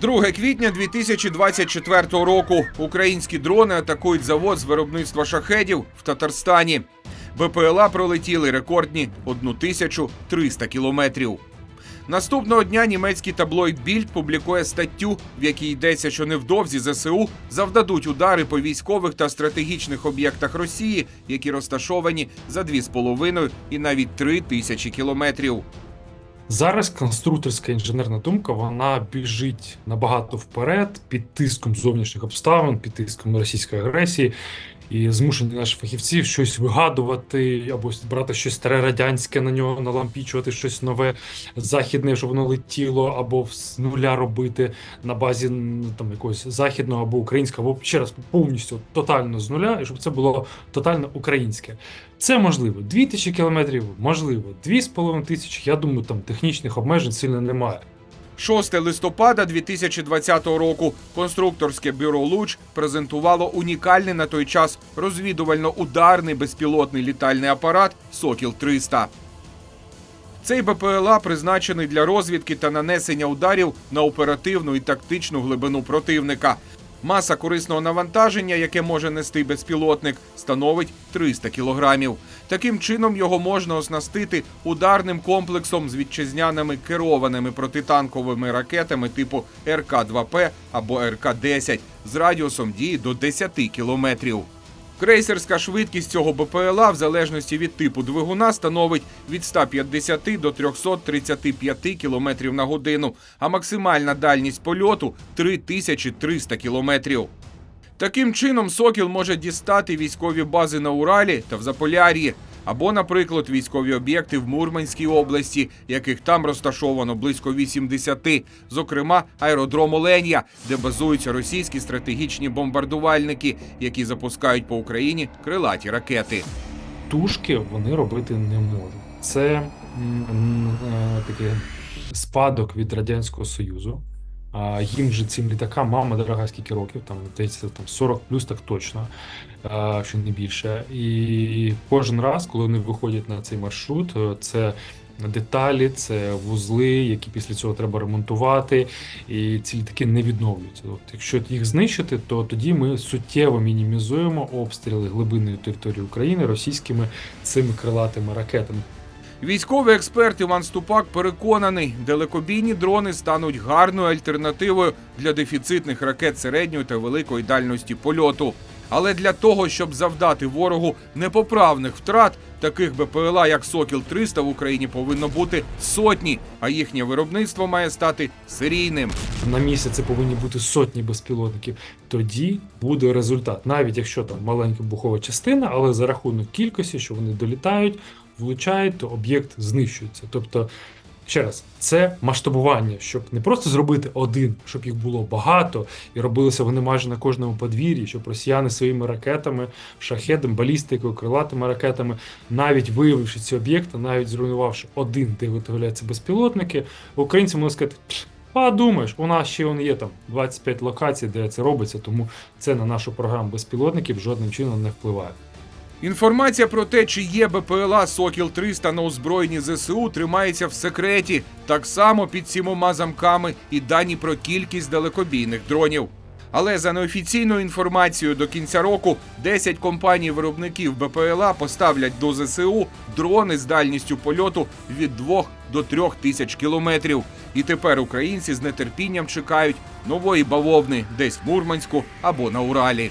2 квітня 2024 року українські дрони атакують завод з виробництва шахедів в Татарстані. БПЛА пролетіли рекордні 1300 кілометрів. Наступного дня німецький таблоїд Більд публікує статтю, в якій йдеться, що невдовзі ЗСУ завдадуть удари по військових та стратегічних об'єктах Росії, які розташовані за 2,5 і навіть 3 тисячі кілометрів. Зараз конструкторська інженерна думка вона біжить набагато вперед під тиском зовнішніх обставин, під тиском російської агресії. І змушені наші фахівці щось вигадувати або брати щось старе радянське на нього, налампічувати щось нове західне, щоб воно летіло, або з нуля робити на базі там якогось західного або українського, або ще раз повністю тотально з нуля, і щоб це було тотально українське. Це можливо. 2000 кілометрів, можливо, 2,5 тисячі. Я думаю, там технічних обмежень сильно немає. 6 листопада 2020 року конструкторське бюро Луч презентувало унікальний на той час розвідувально-ударний безпілотний літальний апарат Сокіл 300 Цей БПЛА призначений для розвідки та нанесення ударів на оперативну і тактичну глибину противника. Маса корисного навантаження, яке може нести безпілотник, становить 300 кілограмів. Таким чином його можна оснастити ударним комплексом з вітчизняними керованими протитанковими ракетами типу РК-2П або РК-10 з радіусом дії до 10 кілометрів. Крейсерська швидкість цього БПЛА в залежності від типу двигуна становить від 150 до 335 км на годину, а максимальна дальність польоту 3300 км. Таким чином, Сокіл може дістати військові бази на Уралі та в Заполяр'ї, або, наприклад, військові об'єкти в Мурманській області, яких там розташовано близько 80, зокрема аеродром Оленя, де базуються російські стратегічні бомбардувальники, які запускають по Україні крилаті ракети. Тушки вони робити не можуть. Це е, такий спадок від Радянського Союзу. А їм же цим літакам, мама дорога, скільки років, там здається, там 40 плюс так точно, що не більше. І кожен раз, коли вони виходять на цей маршрут, е, це деталі, це вузли, які після цього треба ремонтувати, і ці літаки не відновлюються. От якщо їх знищити, то тоді ми суттєво мінімізуємо обстріли глибинної території України російськими цими крилатими ракетами. Військовий експерт Іван Ступак переконаний, далекобійні дрони стануть гарною альтернативою для дефіцитних ракет середньої та великої дальності польоту. Але для того, щоб завдати ворогу непоправних втрат, таких БПЛА, як Сокіл 300 в Україні повинно бути сотні, а їхнє виробництво має стати серійним. На місяць повинні бути сотні безпілотників. Тоді буде результат, навіть якщо там маленька бухова частина, але за рахунок кількості, що вони долітають, влучають, то об'єкт знищується. Тобто, ще раз, це масштабування, щоб не просто зробити один, щоб їх було багато, і робилися вони майже на кожному подвір'ї, щоб росіяни своїми ракетами, шахедом, балістикою, крилатими ракетами, навіть виявивши ці об'єкти, навіть зруйнувавши один, де виготовляються безпілотники, українці можуть сказати. А думаєш, у нас ще он є там 25 локацій, де це робиться, тому це на нашу програму безпілотників жодним чином не впливає. Інформація про те, чи є БПЛА Сокіл 300 на озброєнні ЗСУ, тримається в секреті, так само під сімома замками і дані про кількість далекобійних дронів. Але за неофіційною інформацією до кінця року 10 компаній-виробників БПЛА поставлять до ЗСУ дрони з дальністю польоту від 2 до 3 тисяч кілометрів. І тепер українці з нетерпінням чекають нової бавовни десь в Мурманську або на Уралі.